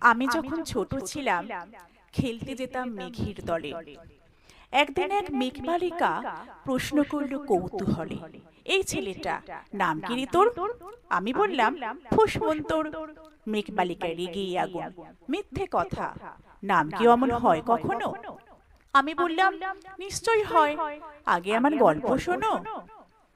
আমি যখন ছোট ছিলাম খেলতে যেতাম মেঘের দলে। একদিন এক মেঘবালিকা প্রশ্ন করল কৌতূহলে। এই ছেলেটা নাম কি তোর আমি বললাম ফুসমন্তর। মেঘবালিকা রেগে আগুন। মিথ্যে কথা। নাম কি অমন হয় কখনো? আমি বললাম নিশ্চয় হয়। আগে আমার গল্প শোনো।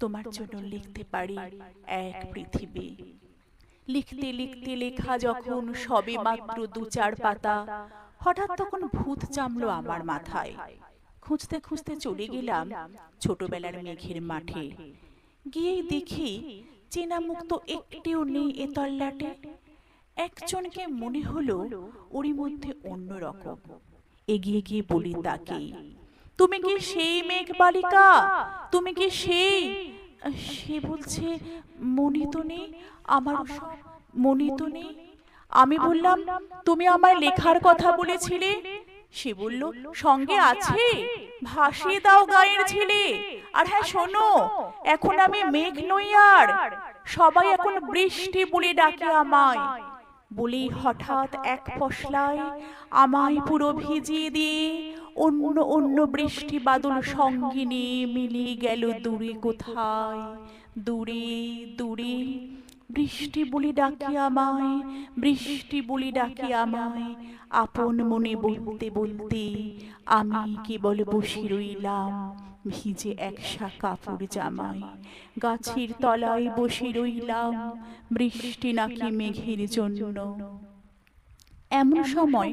তোমার জন্য লিখতে পারি এক পৃথিবী। লিখতে লিখতে লেখা যখন সবে মাত্র দু চার পাতা হঠাৎ তখন ভূত চামলো আমার মাথায়। খুঁজতে খুঁজতে চলে গেলাম ছোটবেলার মেঘের মাঠে। গিয়েই দেখি চেনা মুক্ত একটিও নেই এ তল্লাটে একজনকে মনে হলো ওরই মধ্যে অন্য রকম। এগিয়ে গিয়ে বলি তাকে তুমি কি সেই মেঘ বালিকা তুমি কি সেই সে বলছে মনি তো নেই আমার মনি তো নেই। আমি বললাম তুমি আমার লেখার কথা বলেছিলে? সে বলল সঙ্গে আছে। ভাসিয়ে দাও গায়ের ছেলে আর হ্যাঁ শোনো এখন আমি মেঘ নই আর। সবাই এখন বৃষ্টি বলে ডাকে আমায়। বলেই হঠাৎ এক পশলায় আমায় পুরো ভিজিয়ে দিয়ে অন্য অন্য বৃষ্টি বাদল সঙ্গে নিয়ে মিলিয়ে গেল দূরে কোথায়? দূরে দূরে। বৃষ্টি বলি ডাকি আমায় বৃষ্টি বলি ডাকি আমায়। আপন মনে বলতে বলতে আমি কেবল বসে রইলাম ভিজে একসা কাপড় জামাই গাছের তলায় বসে রইলাম বৃষ্টি নাকি মেঘের জন্য। এমন সময়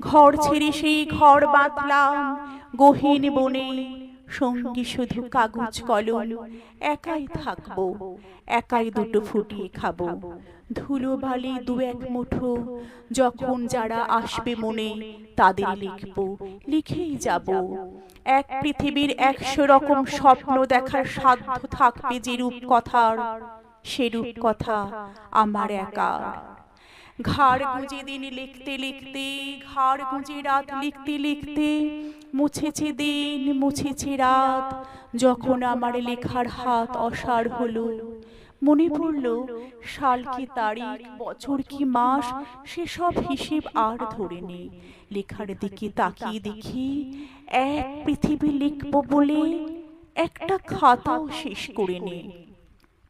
ঘর ছেড়ে সেই ঘর বাঁধলাম। গহীন বনে সঙ্গী শুধু কাগজ কলম। একাই থাকব। একাই দুটো ফুটিয়ে খাব। ধুলো বালি দু এক মুঠো। যখন যারা আসবে মনে তাদের লিখব। লিখেই যাব। এক পৃথিবীর একশো রকম স্বপ্ন দেখার সাধ্য থাকবে যে রূপ কথার সেরূপ কথা আমার একা ঘাড় গুঁজে দিন লিখতে লিখতে, ঘাড় গুঁজে রাত লিখতে লিখতে, মুছেছে দিন, মুছেছে রাত, যখন আমার লেখার হাত অসাড় হলো। মনে পড়ল, সাল কি তারিখ, বছর কি মাস, সেসব হিসেব আর ধরে নে লেখার দিকে তাকিয়ে দেখি, এক পৃথিবী লিখব বলে একটা খাতাও শেষ করে নে